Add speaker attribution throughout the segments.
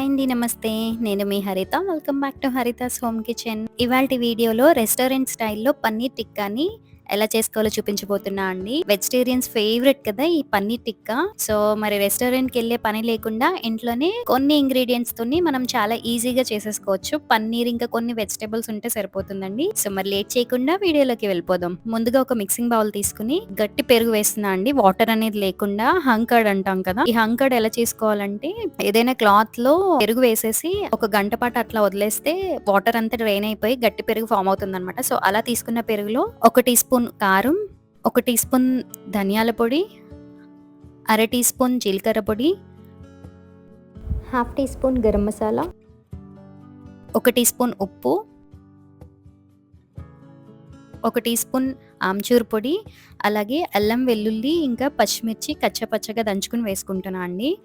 Speaker 1: Hi అండి నమస్తే. నేను మీ Haritha. Welcome back to Haritha's home kitchen ఇవాళ వీడియోలో రెస్టారెంట్ స్టైల్లో పన్నీర్ టిక్కాని ఎలా చేసుకోవాలో చూపించబోతున్నా అండి. వెజిటేరియన్స్ ఫేవరెట్ కదా ఈ పన్నీర్ టిక్కా. సో మరి రెస్టారెంట్కి వెళ్ళే పని లేకుండా ఇంట్లోనే కొన్ని ఇంగ్రీడియంట్స్ తోని మనం చాలా ఈజీగా చేసేసుకోవచ్చు. పన్నీర్ ఇంకా కొన్ని వెజిటేబుల్స్ ఉంటే సరిపోతుందండి. సో మరి లేట్ చేయకుండా వీడియోలోకి వెళ్ళిపోదాం. ముందుగా ఒక మిక్సింగ్ బౌల్ తీసుకుని గట్టి పెరుగు వేస్తున్నా అండి. వాటర్ అనేది లేకుండా హంకర్డ్ అంటాం కదా. ఈ హంకర్డ్ ఎలా చేసుకోవాలంటే ఏదైనా క్లాత్లో పెరుగు వేసేసి ఒక గంట పాటు అట్లా వదిలేస్తే వాటర్ అంతా డ్రైన్ అయిపోయి గట్టి పెరుగు ఫామ్ అవుతుంది అనమాట సో అలా తీసుకున్న పెరుగులో ఒక టీ స్పూన్ కారం ఒక టీ స్పూన్ ధనియాల పొడి అర టీ స్పూన్ జీలకర్ర పొడి half teaspoon garam masala ఒక టీ స్పూన్ ఉప్పు ఒక టీ స్పూన్ ఆమ్చూర్ పొడి అలాగే అల్లం వెల్లుల్లి ఇంకా పచ్చిమిర్చి కచ్చపచ్చగా దంచుకుని వేసుకుంటున్నా అండి.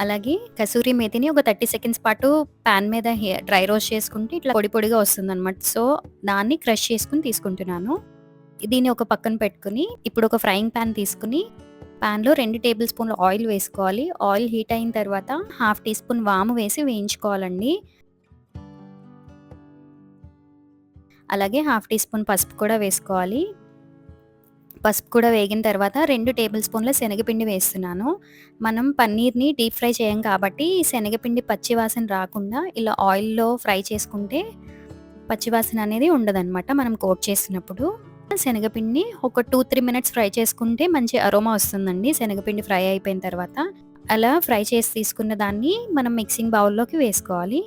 Speaker 1: అలాగే కసూరి మేతిని ఒక థర్టీ సెకండ్స్ పాటు ప్యాన్ మీద డ్రై రోస్ట్ చేసుకుంటే ఇట్లా పొడి పొడిగా వస్తుంది అనమాట సో దాన్ని క్రష్ చేసుకుని తీసుకుంటున్నాను. దీన్ని ఒక పక్కన పెట్టుకుని ఇప్పుడు ఒక ఫ్రైయింగ్ ప్యాన్ తీసుకుని ప్యాన్లో రెండు టేబుల్ స్పూన్లు ఆయిల్ వేసుకోవాలి. ఆయిల్ హీట్ అయిన తర్వాత హాఫ్ టీ స్పూన్ వాము వేసి వేయించుకోవాలండి. అలాగే హాఫ్ టీ స్పూన్ పసుపు కూడా వేసుకోవాలి. పసుపు కూడా వేగిన తర్వాత రెండు టేబుల్ స్పూన్ల శనగపిండి వేస్తున్నాను. మనం పన్నీర్ని డీప్ ఫ్రై చేయం కాబట్టి శనగపిండి పచ్చివాసన రాకుండా ఇలా ఆయిల్లో ఫ్రై చేసుకుంటే పచ్చివాసన అనేది ఉండదన్నమాట మనం కోట్ చేసినప్పుడు. శనగపిండి ఒక టూ త్రీ మినిట్స్ ఫ్రై చేసుకుంటే మంచి అరోమా వస్తుందండి. శనగపిండి ఫ్రై అయిపోయిన తర్వాత అలా ఫ్రై చేసి తీసుకున్న దాన్ని మనం మిక్సింగ్ బౌల్లోకి వేసుకోవాలి.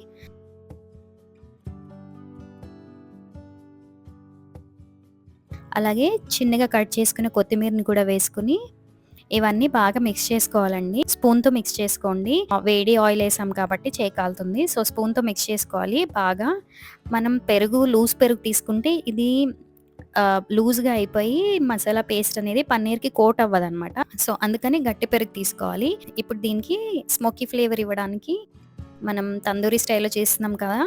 Speaker 1: అలాగే చిన్నగా కట్ చేసుకున్న కొత్తిమీరని కూడా వేసుకుని ఇవన్నీ బాగా మిక్స్ చేసుకోవాలండి. స్పూన్తో మిక్స్ చేసుకోండి. వేడి ఆయిల్ వేసాం కాబట్టి చేకాలుతుంది సో స్పూన్తో మిక్స్ చేసుకోవాలి. బాగా మనం పెరుగు లూజ్ పెరుగు తీసుకుంటే ఇది లూజ్గా అయిపోయి మసాలా పేస్ట్ అనేది పన్నీర్కి కోట్ అవ్వదన్నమాట. సో అందుకని గట్టి పెరుగు తీసుకోవాలి. ఇప్పుడు దీనికి స్మోకీ ఫ్లేవర్ ఇవ్వడానికి మనం తందూరి స్టైల్లో చేస్తున్నాం కదా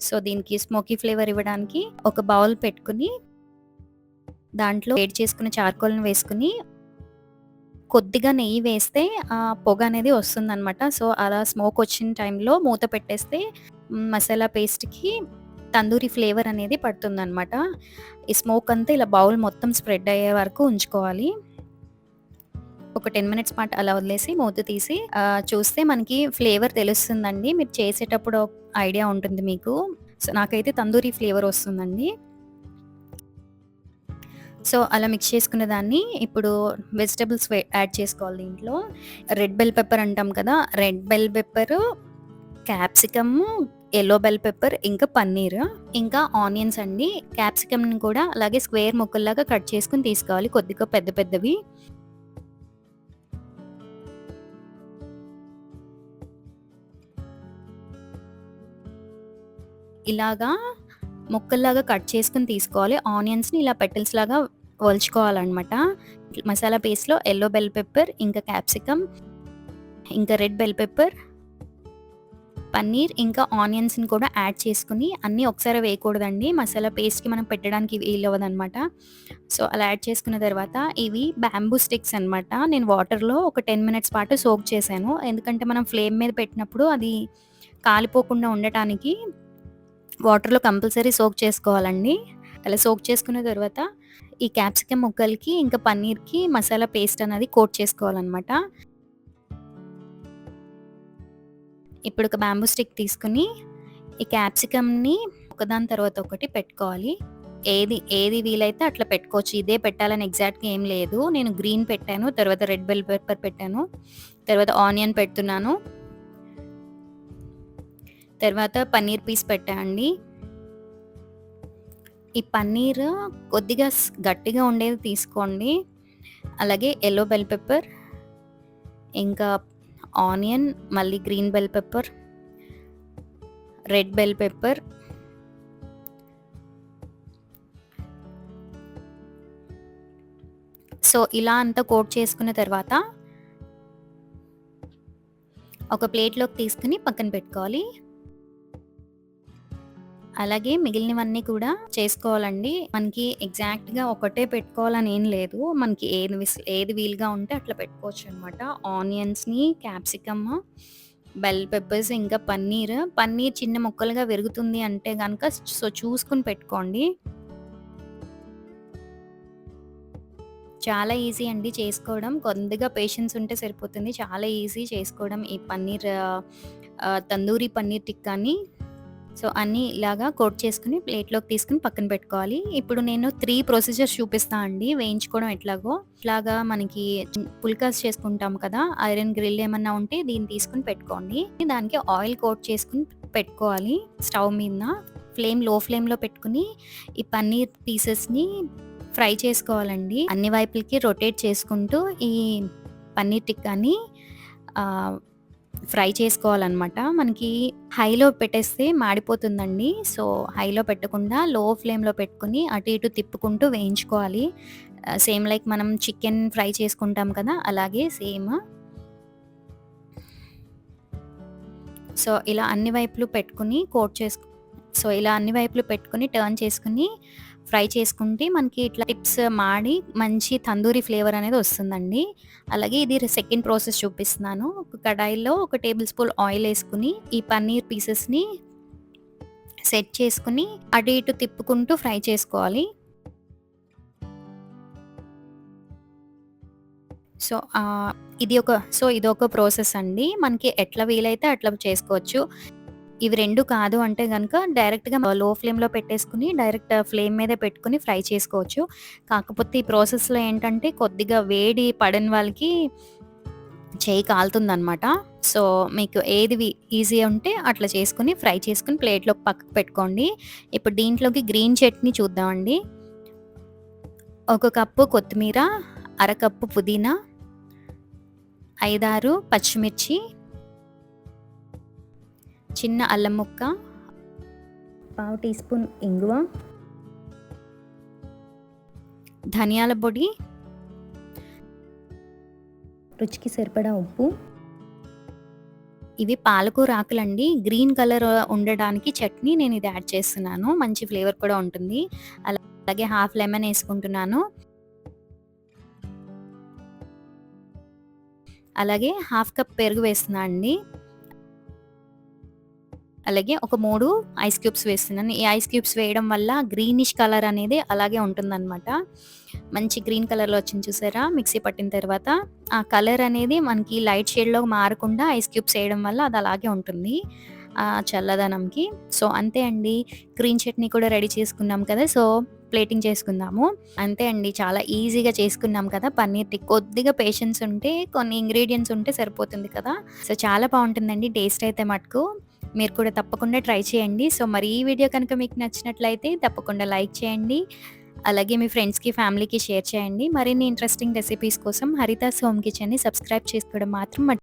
Speaker 1: సో దీనికి స్మోకీ ఫ్లేవర్ ఇవ్వడానికి ఒక బౌల్ పెట్టుకుని దాంట్లో వేడి చేసుకున్న చార్కోల్ని వేసుకుని కొద్దిగా నెయ్యి వేస్తే ఆ పొగ అనేది వస్తుందన్నమాట. సో అలా స్మోక్ వచ్చిన టైంలో మూత పెట్టేస్తే మసాలా పేస్ట్కి తందూరి ఫ్లేవర్ అనేది పడుతుందనమాట ఈ స్మోక్ అంతా ఇలా బౌల్ మొత్తం స్ప్రెడ్ అయ్యే వరకు ఉంచుకోవాలి. ఒక టెన్ మినిట్స్ పాటు అలా వదిలేసి మూత తీసి చూస్తే మనకి ఫ్లేవర్ తెలుస్తుందండి. మీరు చేసేటప్పుడు ఐడియా ఉంటుంది మీకు. సో నాకైతే తందూరి ఫ్లేవర్ వస్తుందండి. సో అలా మిక్స్ చేసుకున్న దాన్ని ఇప్పుడు వెజిటబుల్స్ యాడ్ చేసుకోవాలి దీంట్లో. రెడ్ బెల్ పెప్పర్ అంటాం కదా red bell pepper capsicum yellow bell pepper ఇంకా పన్నీర్ ఇంకా ఆనియన్స్ అండి. క్యాప్సికమ్ని కూడా అలాగే స్క్వేర్ ముక్కల్లాగా కట్ చేసుకుని తీసుకోవాలి కొద్దిగా పెద్ద పెద్దవి. ఇలాగా ముక్కల్లాగా కట్ చేసుకుని తీసుకోవాలి ఆనియన్స్ని ఇలా పెటల్స్ లాగా వలుచుకోవాలన్నమాట. మసాలా పేస్ట్లో ఎల్లో బెల్ పెప్పర్ ఇంకా క్యాప్సికమ్ ఇంకా రెడ్ బెల్ పెప్పర్ పన్నీర్ ఇంకా ఆనియన్స్ని కూడా యాడ్ చేసుకుని అన్నీ ఒకసారి వేయకూడదండి. మసాలా పేస్ట్కి మనం పెట్టడానికి వీలు అవ్వదనమాట సో అలా యాడ్ చేసుకున్న తర్వాత ఇవి బ్యాంబూ స్టిక్స్ అనమాట. నేను వాటర్లో ఒక టెన్ మినిట్స్ పాటు సోక్ చేశాను. ఎందుకంటే మనం ఫ్లేమ్ మీద పెట్టినప్పుడు అది కాలిపోకుండా ఉండటానికి వాటర్లో కంపల్సరీ సోక్ చేసుకోవాలండి. అలా సోక్ చేసుకున్న తర్వాత ఈ క్యాప్సికమ్ ముక్కలకి ఇంకా పన్నీర్కి మసాలా పేస్ట్ అనేది కోట్ చేసుకోవాలన్నమాట. ఇప్పుడు ఒక బ్యాంబూ స్టిక్ తీసుకుని ఈ క్యాప్సికమ్ని ఒకదాని తర్వాత ఒకటి పెట్టుకోవాలి. ఏది ఏది వీలైతే అట్లా పెట్టుకోవచ్చు. ఇదే పెట్టాలని ఎగ్జాక్ట్గా ఏం లేదు. నేను గ్రీన్ పెట్టాను తర్వాత రెడ్ బెల్ పెప్పర్ పెట్టాను తర్వాత ఆనియన్ పెడుతున్నాను తర్వాత పన్నీర్ పీస్ పెట్టండి ఈ పన్నీర్ కొద్దిగా గట్టిగా ఉండేది తీసుకోండి. అలాగే ఎల్లో బెల్ పెప్పర్ ఇంకా ఆనియన్ మళ్ళీ green bell pepper red bell pepper so ఇలా అంతా కోట్ చేసుకున్న తర్వాత ఒక ప్లేట్లోకి తీసుకుని పక్కన పెట్టుకోవాలి. అలాగే మిగిలినవన్నీ కూడా చేసుకోవాలండి మనకి ఎగ్జాక్ట్గా ఒకటే పెట్టుకోవాలని ఏం లేదు మనకి ఏది ఏది వీలుగా ఉంటే అట్లా పెట్టుకోవచ్చు అనమాట ఆనియన్స్ని క్యాప్సికమ్ బెల్ పెప్పర్స్ ఇంకా పన్నీర్. పన్నీర్ చిన్న ముక్కలుగా పెరుగుతుంది అంటే కనుక సో, చూసుకొని పెట్టుకోండి. చాలా ఈజీ అండి చేసుకోవడం. కొద్దిగా పేషెన్స్ ఉంటే సరిపోతుంది. చాలా ఈజీ చేసుకోవడం ఈ పన్నీర్ తందూరి పన్నీర్ టిక్కాని. సో, అన్నీ ఇలాగా కోట్ చేసుకుని ప్లేట్‌లోకి తీసుకొని పక్కన పెట్టుకోవాలి. ఇప్పుడు నేను త్రీ ప్రొసీజర్స్ చూపిస్తా అండి వేయించుకోవడం ఎట్లాగో. ఇట్లాగా మనకి పుల్కాస్ చేసుకుంటాం కదా! ఐరన్ గ్రిల్ ఏమన్నా ఉంటే దీన్ని తీసుకుని పెట్టుకోండి. దానికి ఆయిల్ కోట్ చేసుకుని పెట్టుకోవాలి స్టవ్ మీద ఫ్లేమ్లో ఫ్లేమ్‌లో పెట్టుకుని ఈ పన్నీర్ పీసెస్‌ని ఫ్రై చేసుకోవాలండి. అన్ని వైపులకి రొటేట్ చేసుకుంటూ ఈ పన్నీర్ టిక్కాని ఫ్రై చేసుకోవాలనమాట. మనకి హైలో పెట్టేస్తే మాడిపోతుందండి. సో, హైలో పెట్టకుండా లో ఫ్లేమ్‌లో పెట్టుకొని అటు ఇటు తిప్పుకుంటూ వేయించుకోవాలి. సేమ్ లైక్ మనం చికెన్ ఫ్రై చేసుకుంటాం కదా! అలాగే సేమ్. సో, ఇలా అన్ని వైపులు పెట్టుకొని కోట్ చేసుకు సో, ఇలా అన్ని వైపులు పెట్టుకొని టర్న్ చేసుకొని ఫ్రై చేసుకుంటే మనకి ఇట్లా టిప్స్ మాడి మంచి తందూరి ఫ్లేవర్ అనేది వస్తుందండి. అలాగే ఇది సెకండ్ ప్రాసెస్ చూపిస్తున్నాను. ఒక కడాయిలో ఒక టేబుల్ స్పూన్ ఆయిల్ వేసుకుని ఈ పన్నీర్ పీసెస్‌ని సెట్ చేసుకుని అటు ఇటు తిప్పుకుంటూ ఫ్రై చేసుకోవాలి. సో, ఇది ఒక సో, ఇది ఒక ప్రాసెస్ అండి. మనకి ఎట్లా వీలైతే అట్లా చేసుకోవచ్చు. ఇవి రెండు కాదు అంటే కనుక డైరెక్ట్‌గా లో ఫ్లేమ్‌లో పెట్టేసుకొని డైరెక్ట్ ఫ్లేమ్ మీద పెట్టుకొని ఫ్రై చేసుకోవచ్చు. కాకపోతే ఈ ప్రాసెస్‌లో ఏంటంటే కొద్దిగా వేడి పడని వాళ్ళకి చేయి కాలుతుందనమాట. సో, మీకు ఏది ఈజీ ఉంటే అట్లా చేసుకుని ఫ్రై చేసుకుని ప్లేట్‌లో పక్కకు పెట్టుకోండి. ఇప్పుడు దీంట్లోకి గ్రీన్ చట్నీ చూద్దామండి. ఒక కప్పు కొత్తిమీర, అరకప్పు పుదీనా 5, 6 పచ్చిమిర్చి చిన్న అల్లం ముక్క, పావు టీ స్పూన్ ఇంగువ ధనియాల పొడి రుచికి సరిపడా ఉప్పు. ఇవి పాలకూర ఆకులండి. గ్రీన్ కలర్ ఉండడానికి చట్నీ నేను ఇది యాడ్ చేస్తున్నాను. మంచి ఫ్లేవర్ కూడా ఉంటుంది. అలాగే హాఫ్ లెమన్ ఏసుకుంటున్నాను. అలాగే హాఫ్ కప్ పెరుగు వేస్తున్నా అండి. అలాగే ఒక మూడు ఐస్ క్యూబ్స్ వేస్తున్నాను. ఈ ఐస్ క్యూబ్స్ వేయడం వల్ల గ్రీనిష్ కలర్ అనేది అలాగే ఉంటుందన్నమాట మంచి గ్రీన్ కలర్‌లో వచ్చింది చూసారా? మిక్సీ పట్టిన తర్వాత ఆ కలర్ అనేది మనకి లైట్ షేడ్లో మారకుండా ఐస్ క్యూబ్స్ వేయడం వల్ల అది అలాగే ఉంటుంది. ఆ చల్లదనంకి. సో, అంతే అండి. గ్రీన్ చట్నీ కూడా రెడీ చేసుకున్నాం కదా! సో, ప్లేటింగ్ చేసుకుందాము. అంతే అండి. చాలా ఈజీగా చేసుకున్నాం కదా! పన్నీర్ టిక్ కొద్దిగా పేషెన్స్ ఉంటే కొన్ని ఇంగ్రీడియంట్స్ ఉంటే సరిపోతుంది కదా! సో, చాలా బాగుంటుందండి టేస్ట్ అయితే మటుకు. మీరు కూడా తప్పకుండా ట్రై చేయండి. సో, మరి ఈ వీడియో కనుక మీకు నచ్చినట్లయితే తప్పకుండా లైక్ చేయండి. అలాగే మీ ఫ్రెండ్స్‌కి, ఫ్యామిలీకి షేర్ చేయండి. మరిన్ని ఇంట్రెస్టింగ్ రెసిపీస్ కోసం హరితాస్ హోమ్ కిచెన్‌ని సబ్స్క్రైబ్ చేసుకోవడం మాత్రం